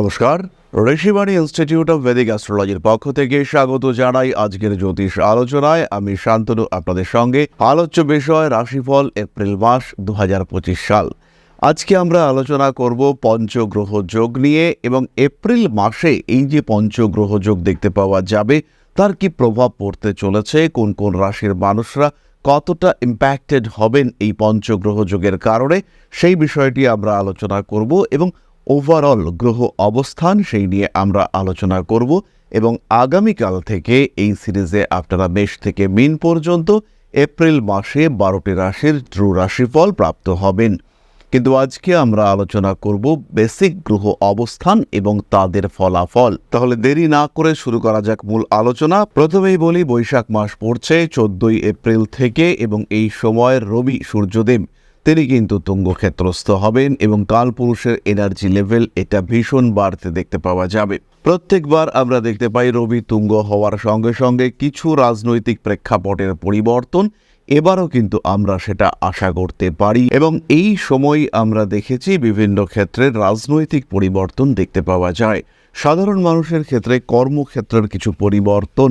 নমস্কার। Rishibani institute of Vedic অ্যাস্ট্রোলজির পক্ষ থেকে স্বাগত জানাই আজকের জ্যোতিষ আলোচনায়। আমি শান্তনু, আপনাদের সঙ্গে আলোচ্য বিষয় রাশিফল এপ্রিল মাস দু হাজার পঁচিশ সাল। আজকে আমরা আলোচনা করব পঞ্চগ্রহ যোগ নিয়ে এবং এপ্রিল মাসে এই যে পঞ্চগ্রহ যোগ দেখতে পাওয়া যাবে, তার কি প্রভাব পড়তে চলেছে, কোন কোন রাশির মানুষরা কতটা ইম্প্যাক্টেড হবেন এই পঞ্চগ্রহ যোগের কারণে, সেই বিষয়টি আমরা আলোচনা করব এবং ওভারঅল গ্রহ অবস্থান সেই নিয়ে আমরা আলোচনা করব এবং আগামীকাল থেকে এই সিরিজে আপনারা মেষ থেকে মিন পর্যন্ত এপ্রিল মাসে বারোটি রাশির ধ্রু রাশিফল প্রাপ্ত হবেন। কিন্তু আজকে আমরা আলোচনা করব বেসিক গ্রহ অবস্থান এবং তাদের ফলাফল। তাহলে দেরি না করে শুরু করা যাক মূল আলোচনা। প্রথমেই বলি বৈশাখ মাস পড়ছে চোদ্দই এপ্রিল থেকে এবং এই সময় রবি সূর্যদেব। তিনি কিন্তু তুঙ্গক্ষেত্রস্থ হবেন এবং কালপুরুষের এনার্জি লেভেল এটা ভীষণ বাড়তে দেখতে পাওয়া যাবে। প্রত্যেকবার আমরা দেখতে পাই রবি তুঙ্গ হওয়ার সঙ্গে সঙ্গে কিছু রাজনৈতিক প্রেক্ষাপটের পরিবর্তন, এবারও কিন্তু আমরা সেটা আশা করতে পারি এবং এই সময় আমরা দেখেছি বিভিন্ন ক্ষেত্রে রাজনৈতিক পরিবর্তন দেখতে পাওয়া যায়। সাধারণ মানুষের ক্ষেত্রে কর্মক্ষেত্রের কিছু পরিবর্তন,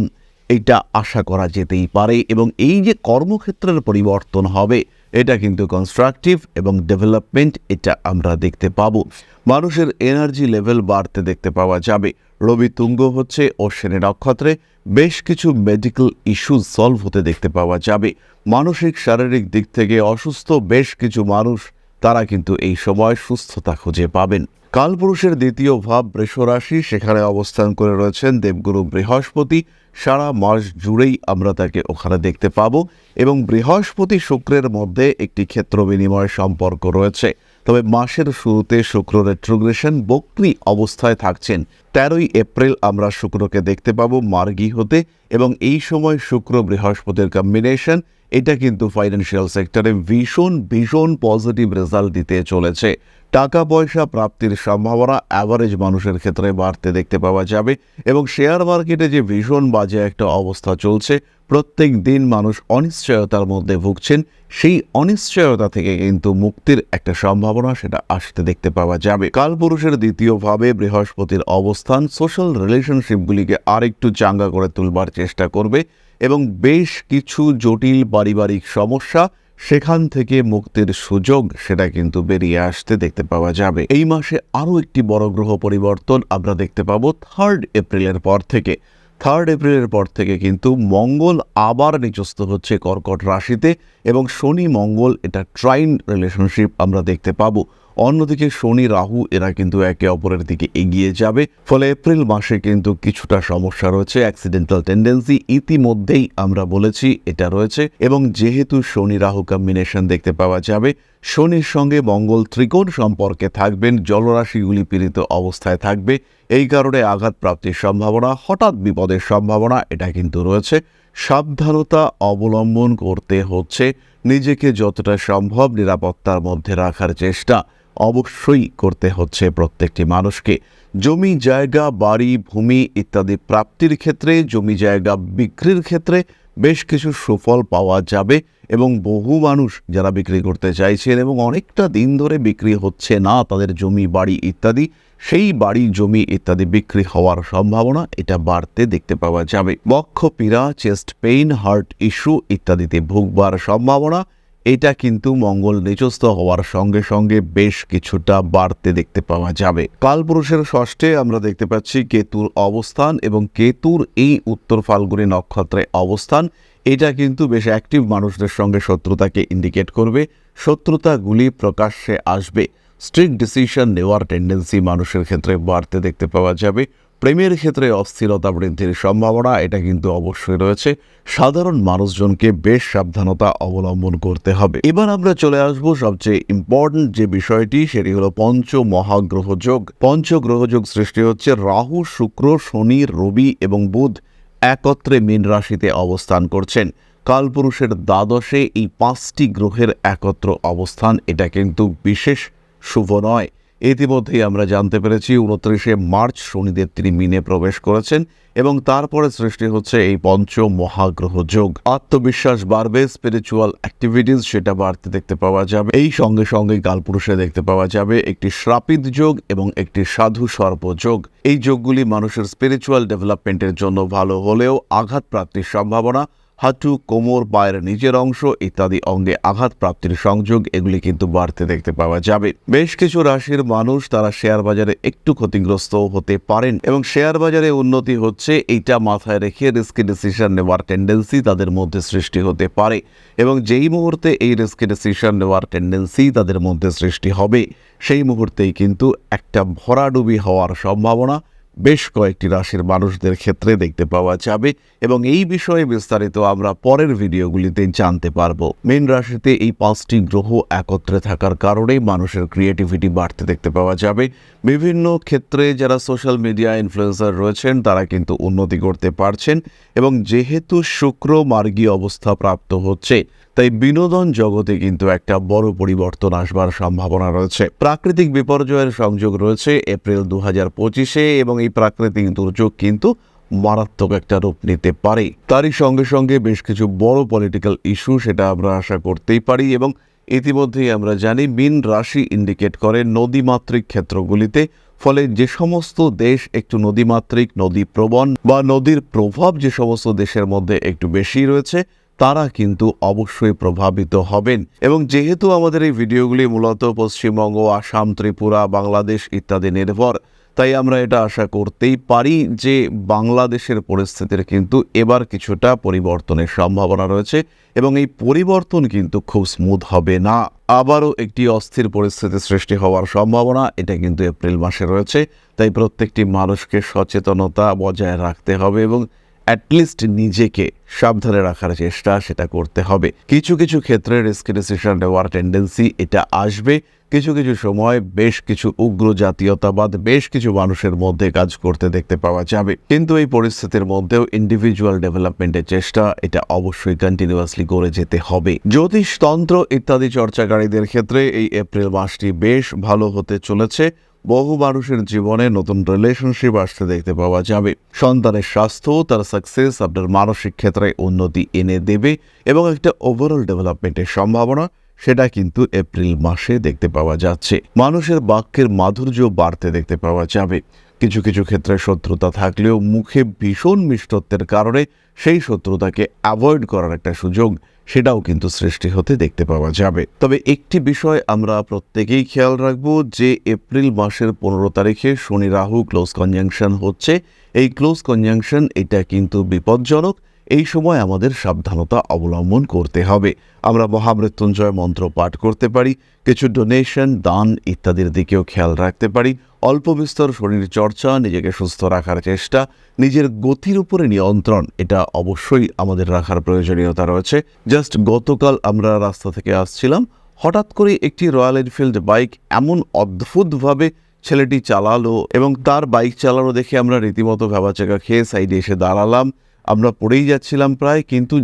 এটা আশা করা যেতেই পারে এবং এই যে কর্মক্ষেত্রের পরিবর্তন হবে এটা কিন্তু কনস্ট্রাকটিভ এবং ডেভেলপমেন্ট এটা আমরা দেখতে পাব। মানুষের এনার্জি লেভেল বাড়তে দেখতে পাওয়া যাবে। রবি তুঙ্গ হচ্ছে অশ্বিনী নক্ষত্রে বেশ কিছু মেডিকেল ইস্যু সলভ হতে দেখতে পাওয়া যাবে। মানসিক, শারীরিক দিক থেকে অসুস্থ বেশ কিছু মানুষ, তারা কিন্তু এই সময় সুস্থতা খুঁজে পাবেন। কালপুরুষের দ্বিতীয় ভাব বৃষরাশি, সেখানে অবস্থান করে রয়েছেন দেবগুরু বৃহস্পতি। সারা মাস জুড়েই আমরা তাকে ওখানে দেখতে পাবো এবং বৃহস্পতি শুক্রের মধ্যে একটি ক্ষেত্র বিনিময় সম্পর্ক রয়েছে। তবে মাসের শুরুতে শুক্র রেট্রোগ্রেশন বক্রি অবস্থায় থাকছেন। তেরোই এপ্রিল আমরা শুক্রকে দেখতে পাবো মার্গী হতে এবং এই সময় শুক্র বৃহস্পতির কম্বিনেশন এটা কিন্তু ফাইন্যান্সিয়াল সেক্টরে ভীষণ ভীষণ পজিটিভ রেজাল্ট দিতে চলেছে। টাকা পয়সা প্রাপ্তির সম্ভাবনা অ্যাভারেজ মানুষের ক্ষেত্রে বাড়তে দেখতে পাওয়া যাবে এবং শেয়ার মার্কেটে যে ভীষণ বাজে একটা অবস্থা চলছে, প্রত্যেক দিন মানুষ অনিশ্চয়তার মধ্যে ভুগছেন। সেই অনিশ্চয়তা থেকে কিন্তু মুক্তির একটা সম্ভাবনা সেটা আসতে দেখতে পাওয়া যাবে। কালপুরুষের দ্বিতীয় ভাবে বৃহস্পতির অবস্থান সোশ্যাল রিলেশনশিপগুলিকে আরেকটু চাঙ্গা করে তুলবার চেষ্টা করবে। এবং বেশ কিছু জটিল পারিবারিক সমস্যা সেখান থেকে মুক্তির সুযোগ সেটা কিন্তু বেরিয়ে আসতে দেখতে পাওয়া যাবে। এই মাসে আরও একটি বড় গ্রহ পরিবর্তন আমরা দেখতে পাবো থার্ড এপ্রিলের পর থেকে। থার্ড এপ্রিলের পর থেকে কিন্তু মঙ্গল আবার নিচস্থ হচ্ছে কর্কট রাশিতে এবং শনি মঙ্গল এটা ট্রাইন রিলেশনশিপ আমরা দেখতে পাবো। অন্যদিকে শনি, রাহু এরা কিন্তু একে অপরের দিকে এগিয়ে যাবে। ফলে এপ্রিল মাসে কিন্তু কিছুটা সমস্যা রয়েছে অ্যাক্সিডেন্টাল টেন্ডেন্সি ইতিমধ্যেই আমরা বলেছি এটা রয়েছে। এবং যেহেতু শনি, রাহু কম্বিনেশন দেখতে পাওয়া যাবে, শনির সঙ্গে মঙ্গল ত্রিকোণ সম্পর্কে থাকবেন, জলরাশিগুলি পীড়িত অবস্থায় থাকবে এই কারণে আঘাত প্রাপ্তির সম্ভাবনা, হঠাৎ বিপদের সম্ভাবনা, এটা কিন্তু রয়েছে। সাবধানতা অবলম্বন করতে হচ্ছে, নিজেকে যতটা সম্ভব নিরাপত্তার মধ্যে রাখার চেষ্টা অবশ্যই করতে হচ্ছে প্রত্যেকটি মানুষকে। জমি, জায়গা, বাড়ি, ভূমি ইত্যাদি প্রাপ্তির ক্ষেত্রে, জমি, জায়গা বিক্রির ক্ষেত্রে বেশ কিছু সুফল পাওয়া যাবে এবং বহু মানুষ যারা বিক্রি করতে চাইছেন এবং অনেকটা দিন ধরে বিক্রি হচ্ছে না, তাদের জমি, বাড়ি ইত্যাদি সেই বাড়ি জমি ইত্যাদি বিক্রি হওয়ার সম্ভাবনা এটা বাড়তে দেখতে পাওয়া যাবে। বক্ষ, পীড়া, চেস্ট পেইন, হার্ট ইস্যু ইত্যাদিতে ভুগবার সম্ভাবনা, এটা কিন্তু মঙ্গল নিচস্থ হওয়ার সঙ্গে সঙ্গে বেশ কিছুটা বাড়তে দেখতে পাওয়া যাবে। কালপুরুষের ষষ্ঠে আমরা দেখতে পাচ্ছি কেতুর অবস্থান এবং কেতুর এই উত্তর ফাল্গুনি নক্ষত্রে অবস্থান। এটা কিন্তু বেশ অ্যাক্টিভ মানুষদের সঙ্গে শত্রুতাকে ইন্ডিকেট করবে। শত্রুতাগুলি প্রকাশ্যে আসবে। স্ট্রিক্ট ডিসিশন নেওয়ার টেন্ডেন্সি মানুষের ক্ষেত্রে বাড়তে দেখতে পাওয়া যাবে। প্রেমের ক্ষেত্রে অস্থিরতা বৃদ্ধির সম্ভাবনা, এটা কিন্তু অবশ্যই রয়েছে। সাধারণ মানুষজনকে বেশ সাবধানতা অবলম্বন করতে হবে। এবার আমরা চলে আসব সবচেয়ে ইম্পর্ট্যান্ট যে বিষয়টি, সেটি হলো পঞ্চ মহাগ্রহযোগ পঞ্চগ্রহযোগ সৃষ্টি হচ্ছে রাহু, শুক্র, শনি, রবি এবং বুধ একত্রে মীন রাশিতে অবস্থান করছেন। কালপুরুষের দ্বাদশে এই পাঁচটি গ্রহের একত্র অবস্থান, এটা কিন্তু বিশেষ শুভ নয়। ইতিমধ্যেই আমরা জানতে পেরেছি, উনত্রিশে মার্চ শনিদেব তিনি মিনে প্রবেশ করেছেন এবং তারপরে সৃষ্টি হচ্ছে এই পঞ্চ মহাগ্রহ যোগ। আত্মবিশ্বাস বাড়বে স্পিরিচুয়াল অ্যাক্টিভিটিস সেটা বাড়তে দেখতে পাওয়া যাবে। এই সঙ্গে সঙ্গে কালপুরুষে দেখতে পাওয়া যাবে একটি শ্রাপিত যোগ এবং একটি সাধু সর্প যোগ। এই যোগগুলি মানুষের স্পিরিচুয়াল ডেভেলপমেন্টের জন্য ভালো হলেও আঘাত প্রাপ্তির সম্ভাবনা হাঁটু, কোমর, পায়ের নিচের অংশ ইত্যাদি অঙ্গে আঘাত প্রাপ্তির সংযোগ এগুলি কিন্তু বাড়তে দেখতে পাওয়া যাবে। বেশ কিছু রাশির মানুষ তারা শেয়ার বাজারে একটু ক্ষতিগ্রস্ত হতে পারেন এবং শেয়ার বাজারে উন্নতি হচ্ছে এইটা মাথায় রেখে রিস্কি ডিসিশন নেওয়ার টেন্ডেন্সি তাদের মধ্যে সৃষ্টি হতে পারে এবং যেই মুহূর্তে এই রিস্কি ডিসিশন নেওয়ার টেন্ডেন্সি তাদের মধ্যে সৃষ্টি হবে, সেই মুহূর্তেই কিন্তু একটা ভরাডুবি হওয়ার সম্ভাবনা বেশ কয়েকটি রাশির মানুষদের ক্ষেত্রে দেখতে পাওয়া যাবে এবং এই বিষয়ে বিস্তারিত আমরা পরের ভিডিওগুলিতে জানতে পারব। মেন রাশিতে এই পাঁচটি গ্রহ একত্রে থাকার কারণে মানুষের ক্রিয়েটিভিটি বাড়তে দেখতে পাওয়া যাবে। বিভিন্ন ক্ষেত্রে যারা সোশ্যাল মিডিয়া ইনফ্লুয়েন্সার রয়েছেন, তারা কিন্তু উন্নতি করতে পারছেন এবং যেহেতু শুক্র মার্গী অবস্থা প্রাপ্ত হচ্ছে তাই বিনোদন জগতে কিন্তু একটা বড় পরিবর্তন আসবার সম্ভাবনা রয়েছে। প্রাকৃতিক বিপর্যয়ের সংযোগ রয়েছে এপ্রিল দু হাজার পঁচিশে এবং এই প্রাকৃতিক দুর্যোগ কিন্তু মারাত্মক একটা রূপ নিতে পারে। তারই সঙ্গে সঙ্গে বেশ কিছু বড় পলিটিক্যাল ইস্যু সেটা আমরা আশা করতেই পারি এবং ইতিমধ্যেই আমরা জানি মিন রাশি ইন্ডিকেট করে নদীমাতৃক ক্ষেত্রগুলিতে। ফলে যে সমস্ত দেশ একটু নদীমাতৃক, নদী প্রবণ বা নদীর প্রভাব যে সমস্ত দেশের মধ্যে একটু বেশি রয়েছে তারা কিন্তু অবশ্যই প্রভাবিত হবেন। এবং যেহেতু আমাদের এই ভিডিওগুলি মূলত পশ্চিমবঙ্গ, আসাম, ত্রিপুরা, বাংলাদেশ ইত্যাদি নির্ভর, তাই আমরা এটা আশা করতেই পারি যে বাংলাদেশের পরিস্থিতির কিন্তু এবার কিছুটা পরিবর্তনের সম্ভাবনা রয়েছে এবং এই পরিবর্তন কিন্তু খুব স্মুথ হবে না। আবারও একটি অস্থির পরিস্থিতি সৃষ্টি হওয়ার সম্ভাবনা, এটা কিন্তু এপ্রিল মাসে রয়েছে, তাই প্রত্যেকটি মানুষকে সচেতনতা বজায় রাখতে হবে এবং অ্যাটলিস্ট নিজেকে সাবধানে রাখার চেষ্টা সেটা করতে হবে। কিছু কিছু ক্ষেত্রে রিস্ক ডিসিশন নেওয়ার টেন্ডেন্সি এটা আসবে। কিছু কিছু সময় বেশ কিছু উগ্র জাতীয়তাবাদ, বেশ কিছু মানুষের মধ্যে কাজ করতে দেখতে পাওয়া যাবে। কিন্তু এই পরিস্থিতির মধ্যেও ইন্ডিভিজুয়াল ডেভেলপমেন্টের চেষ্টা এটা অবশ্যই কন্টিনিউয়াসলি করে যেতে হবে। জ্যোতিষতন্ত্র ইত্যাদি চর্চাকারীদের ক্ষেত্রে এই এপ্রিল মাসটি বেশ ভালো হতে চলেছে। বহু মানুষের জীবনে নতুন রিলেশনশিপ আসতে দেখতে পাওয়া যাবে। সন্তানের স্বাস্থ্য তার সাকসেস আপনার মানসিক ক্ষেত্রে উন্নতি এনে দেবে এবং একটা ওভারঅল ডেভেলপমেন্টের সম্ভাবনা, সেটা কিন্তু এপ্রিল মাসে দেখতে পাওয়া যাচ্ছে। মানুষের বাক্যের মাধুর্য বাড়তে দেখতে পাওয়া যাবে। কিছু কিছু ক্ষেত্রে শত্রুতা থাকলেও মুখে ভীষণ মিষ্টত্বের কারণে সেই শত্রুতাকে অ্যাভয়েড করার একটা সুযোগ সেটাও কিন্তু সৃষ্টি হতে দেখতে পাওয়া যাবে। তবে একটি বিষয় আমরা প্রত্যেকেই খেয়াল রাখব যে এপ্রিল মাসের পনেরো তারিখে শনি রাহু ক্লোজ কনজাংশন হচ্ছে। এই ক্লোজ কনজাংশন এটা কিন্তু বিপজ্জনক। এই সময় আমাদের সাবধানতা অবলম্বন করতে হবে। আমরা মহামৃত্যুঞ্জয় মন্ত্র পাঠ করতে পারি, কিছু ডোনেশন দান ইত্যাদির দিকেও খেয়াল রাখতে পারি। অল্প বিস্তর শরীর চর্চা, নিজেকে সুস্থ রাখার চেষ্টা, নিজের গতির উপরে নিয়ন্ত্রণ, এটা অবশ্যই আমাদের রাখার প্রয়োজনীয়তা রয়েছে। জাস্ট গতকাল আমরা রাস্তা থেকে আসছিলাম, হঠাৎ করে একটি রয়্যাল এনফিল্ড বাইক এমন অদ্ভুতভাবে ছেলেটি চালালো এবং তার বাইক চালানো দেখে আমরা রীতিমতো ভেবাচাকা খেয়ে সাইডে এসে দাঁড়ালাম। আমরা পড়েই যাচ্ছিলাম প্রায়, কিন্তু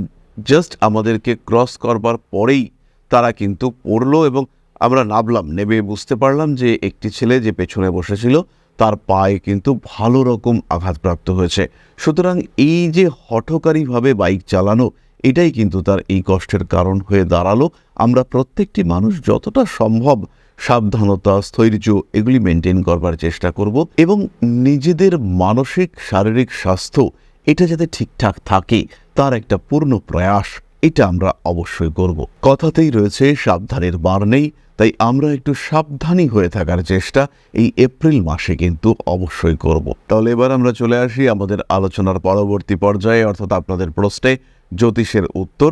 জাস্ট আমাদেরকে ক্রস করবার পরেই তারা কিন্তু পড়ল এবং আমরা নামলাম। নেবে বুঝতে পারলাম যে একটি ছেলে যে পেছনে বসেছিল, তার পায়ে কিন্তু ভালো রকম আঘাতপ্রাপ্ত হয়েছে। সুতরাং এই যে হঠকারীভাবে বাইক চালানো, এটাই কিন্তু তার এই কষ্টের কারণ হয়ে দাঁড়াল। আমরা প্রত্যেকটি মানুষ যতটা সম্ভব সাবধানতা স্থৈর্য এগুলি মেনটেন করবার চেষ্টা করব এবং নিজেদের মানসিক, শারীরিক স্বাস্থ্য এটা যাতে ঠিকঠাক থাকে, তার একটা পূর্ণ প্রয়াস, এটা আমরা অবশ্যই করব। কথাতেই রয়েছে, সাবধানের বার নেই, তাই আমরা একটু সাবধানী হয়ে থাকার চেষ্টা এই এপ্রিল মাসে কিন্তু অবশ্যই করব। তাহলে এবার আমরা চলে আসি আমাদের আলোচনার পরবর্তী পর্যায়ে, অর্থাৎ আপনাদের প্রশ্নে জ্যোতিষের উত্তর।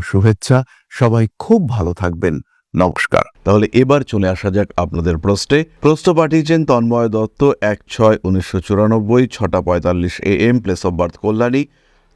শুভেচ্ছা। সবাই খুব ভালো থাকবেন। নমস্কার। তাহলে এবার চলে আসা যাক আপনাদের প্রশ্নে। প্রশ্ন পাঠিয়েছেন তন্ময় দত্ত, এক ছয় উনিশশো চুরানব্বই, ছটা পঁয়তাল্লিশ A M place of birth Kalyani.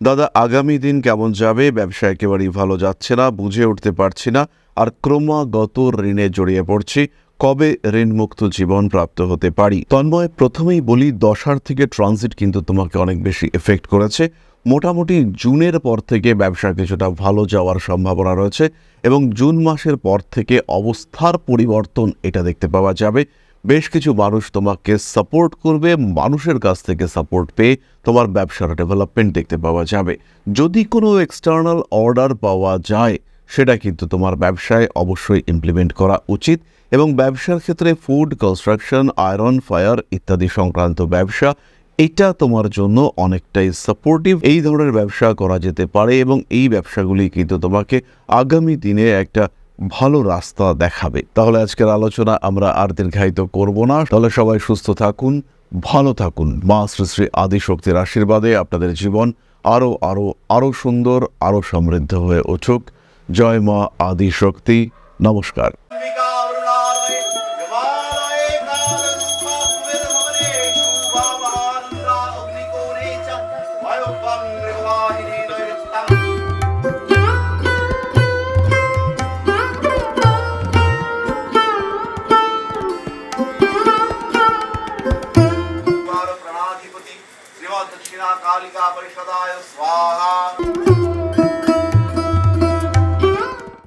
দাদা, আগামী দিন কেমন যাবে? ব্যবসা একেবারেই ভালো যাচ্ছে না, বুঝে উঠতে পারছি না। আর ক্রমাগত ঋণে জড়িয়ে পড়ছি। কবে ঋণমুক্ত জীবন প্রাপ্ত হতে পারি? তন্ময়, প্রথমেই বলি, দশার থেকে ট্রানজিট কিন্তু তোমাকে অনেক বেশি এফেক্ট করেছে। মোটামুটি জুনের পর থেকে ব্যবসা কিছুটা ভালো যাওয়ার সম্ভাবনা রয়েছে এবং জুন মাসের পর থেকে অবস্থার পরিবর্তন এটা দেখতে পাওয়া যাবে। বেশ কিছু মানুষ তোমাকে সাপোর্ট করবে, মানুষের কাছ থেকে সাপোর্ট পেয়ে তোমার ব্যবসার ডেভেলপমেন্ট দেখতে পাওয়া যাবে। যদি কোনো এক্সটার্নাল অর্ডার পাওয়া যায়, সেটা কিন্তু তোমার ব্যবসায় অবশ্যই ইমপ্লিমেন্ট করা উচিত এবং ব্যবসার ক্ষেত্রে ফুড কনস্ট্রাকশন আয়রন ফায়ার ইত্যাদি সংক্রান্ত ব্যবসা এটা তোমার জন্য অনেকটাই সাপোর্টিভ এই ধরনের ব্যবসা করা যেতে পারে এবং এই ব্যবসাগুলি কিন্তু তোমাকে আগামী দিনে একটা ভালো রাস্তা দেখাবে। তাহলে আজকের আলোচনা আমরা আর দীর্ঘায়িত করব না। তাহলে সবাই সুস্থ থাকুন, ভালো থাকুন। মা শ্রী শ্রী আদিশক্তির আশীর্বাদে আপনাদের জীবন আরও আরও আরও সুন্দর, আরও সমৃদ্ধ হয়ে উঠুক। জয় মা আদিশক্তি। নমস্কার।